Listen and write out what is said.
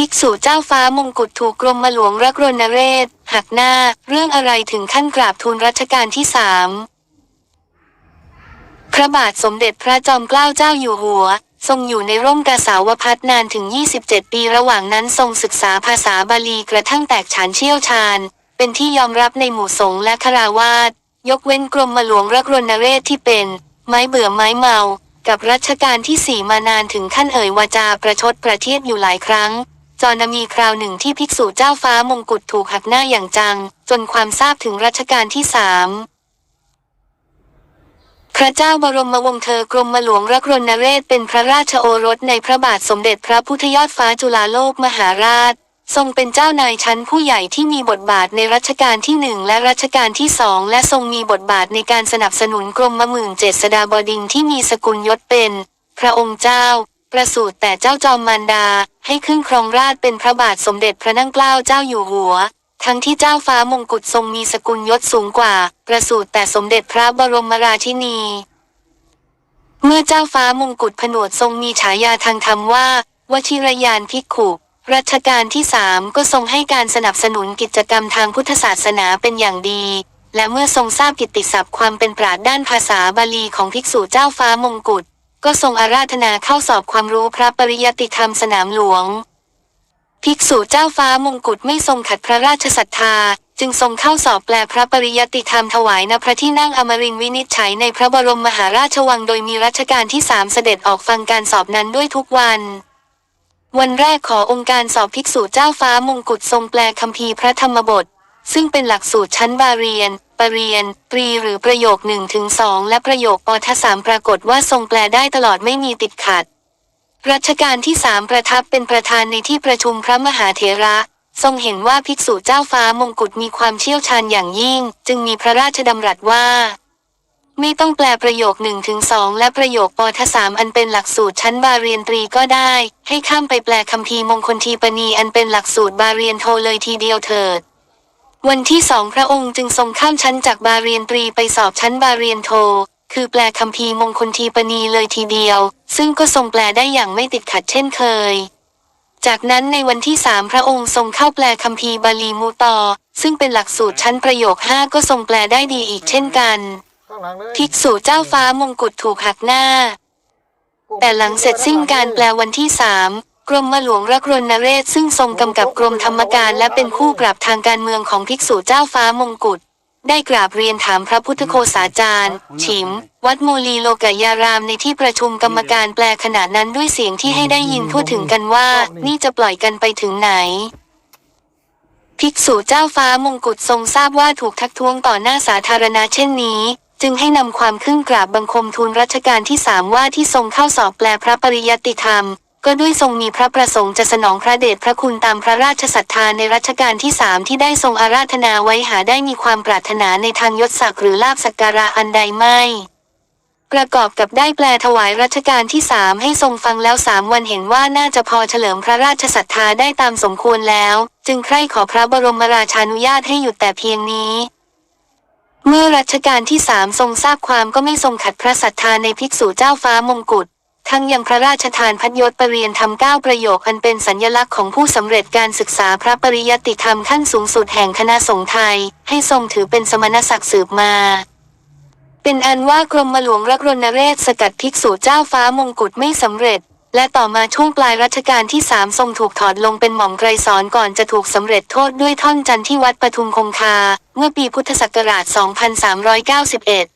ภิกษุเจ้าฟ้ามงกุฎถูกกรมหลวงรักรณเรศ หักหน้า เรื่องอะไรถึงขั้นกราบทูลรัชกาลที่สามพระบาทสมเด็จพระจอมเกล้าเจ้าอยู่หัว ทรงอยู่ในร่มกาสาวพัฒนานถึง 27 ปีระหว่างนั้นทรงศึกษาภาษาบาลีกระทั่งแตกฉานเชี่ยวชาญ เป็นที่ยอมรับในหมู่สงฆ์และคาราวาสยกเว้นกรมมหลวงรักรณเรศที่เป็น ไม้เบื่อไม้เมา กับรัชกาลที่สี่มานานถึงขั้นเอ่ยวาจาประชดประเทียบอยู่หลายครั้ง จอนมีคราวหนึ่งที่ภิกษุเจ้าฟ้ามงกุฎถูกหักหน้าอย่างจัง จนความทราบถึงรัชกาลที่สามพระเจ้าบรมวงศ์เธอกรมหลวงรักรณเรศเป็นพระราชโอรสในพระบาทสมเด็จพระพุทธยอดฟ้าจุฬาโลกมหาราช ทรงเป็นเจ้านายชั้นผู้ใหญ่ที่มีบทบาทในรัชกาลที่หนึ่งและรัชกาลที่สองและทรงมีบทบาทในการสนับสนุนกรมหมื่นเจษฎาบดินที่มีสกุลยศเป็น พระองค์เจ้า ประสูติแต่เจ้าจอมมารดา ให้ขึ้นครองราชเป็นพระบาทสมเด็จพระนั่งเกล้าเจ้าอยู่หัว ทั้งที่เจ้าฟ้ามงกุฎทรงมีสกุลยศสูงกว่า ประสูติแต่สมเด็จพระบรมราชินี เมื่อเจ้าฟ้ามงกุฎผนวดทรงมีฉายาทางธรรมว่าวชิรยานภิกขุรัชกาลที่สามก็ทรงให้การสนับสนุนกิจกรรมทางพุทธศาสนาเป็นอย่างดี และเมื่อทรงทราบกิตติศัพท์ความเป็นปราดด้านภาษาบาลีของภิกษุเจ้าฟ้ามงกุฎ ก็ทรงอาราธนาเข้าสอบความรู้พระปริยติธรรมสนามหลวง ภิกษุเจ้าฟ้ามงกุฎไม่ทรงขัดพระราชศรัทธา จึงทรงเข้าสอบแปลพระปริยติธรรมถวายณพระที่นั่งอมรินวินิจฉัยในพระบรมมหาราชวังโดยมีรัชกาลที่สามเสด็จออกฟังการสอบนั้นด้วยทุกวันวันแรกขอองค์การสอบภิกษุเจ้าฟ้ามงกุฎทรงแปลคัมภีร์พระธรรมบท ซึ่งเป็นหลักสูตรชั้นบาเรียน ปรรียนตรีหรือประโยคหนึ่งถึงสองและประโยคอทสามปรากฏว่าทรงแปลได้ตลอดไม่มีติดขัด รัชกาลที่สามประทับเป็นประธานในที่ประชุมพระมหาเถระ ทรงเห็นว่าภิกษุเจ้าฟ้ามงกุฎมีความเชี่ยวชาญอย่างยิ่ง จึงมีพระราชดำรัสว่า ไม่ต้องแปลประโยคหนึ่งถึงสองและประโยคปทสามอันเป็นหลักสูตรชั้นบาเรียนตรีก็ได้ ให้ข้ามไปแปลคัมภีร์มงคลทีปณีอันเป็นหลักสูตรบาเรียนโทเลยทีเดียวเถิด วันที่สองพระองค์จึงทรงข้ามชั้นจากบาเรียนตรีไปสอบชั้นบาเรียนโท คือแปลคัมภีร์มงคลทีปณีเลยทีเดียว ซึ่งก็ทรงแปลได้อย่างไม่ติดขัดเช่นเคย จากนั้นในวันที่สามพระองค์ทรงเข้าแปลคัมภีร์บาลีมูตอ ซึ่งเป็นหลักสูตรชั้นประโยคห้าก็ทรงแปลได้ดีอีกเช่นกันข้างหลังเลยภิกษุเจ้าฟ้ามงกุฎถูกหักหน้า แต่หลังเสร็จสิ้นการแปลวันที่สาม กรมหลวงรักรณเรศซึ่งทรงกำกับกรมธรรมการและเป็นคู่ปรับทางการเมืองของภิกษุเจ้าฟ้ามงกุฎได้กราบเรียนถามพระพุทธโฆษาจารย์ ฉิม วัดโมลีโลกยารามในที่ประชุมกรรมการแปลขณะนั้นด้วยเสียงที่ให้ได้ยินทั่วถึงกันว่า นี่จะปล่อยกันไปถึงไหน ภิกษุเจ้าฟ้ามงกุฎทรงทราบว่าถูกทักท้วงต่อหน้าสาธารณะเช่นนี้ จึงให้นำความขึ้นกราบบังคมทูลรัชกาลที่สามว่าที่ทรงเข้าสอบแปลพระปริยติธรรม ก็ด้วยทรงมีพระประสงค์จะสนองพระเดชพระคุณตามพระราชศรัทธาในรัชกาลที่สามที่ได้ทรงอาราธนาไว้หาได้มีความปรารถนาในทางยศศักดิ์หรือลาบสักการะอันใดไม่ประกอบกับได้แปลถวายรัชกาลที่สามให้ทรงฟังแล้วสามวันเห็นว่าน่าจะพอเฉลิมพระราชศรัทธาได้ตามสมควรแล้ว จึงใคร่ขอพระบรมราชานุญาตให้หยุดแต่เพียงนี้ เมื่อรัชกาลที่สามทรงทราบความก็ไม่ทรงขัดพระศรัทธาในภิกษุเจ้าฟ้ามงกุฎ ทั้งยังพระราชทานพัดยศปรรียนทำเก้าประโยคอันเป็นสัญญลักษณ์ของผู้สำเร็จการศึกษาพระปริยติธรรมขั้นสูงสุดแห่งคณะสงฆ์ไทย ให้ทรงถือเป็นสมณศักดิ์สืบมา เป็นอันว่ากรมหลวงรักรณเรศสกัดภิกษุเจ้าฟ้ามงกุฎไม่สำเร็จ และต่อมาช่วงปลายรัชกาลที่สามทรงถูกถอดลงเป็นหม่อมไกรสอนก่อนจะถูกสำเร็จโทษด้วยท่อนจันทร์ที่วัดปทุมคงคา เมื่อปีพุทธศักราช 2391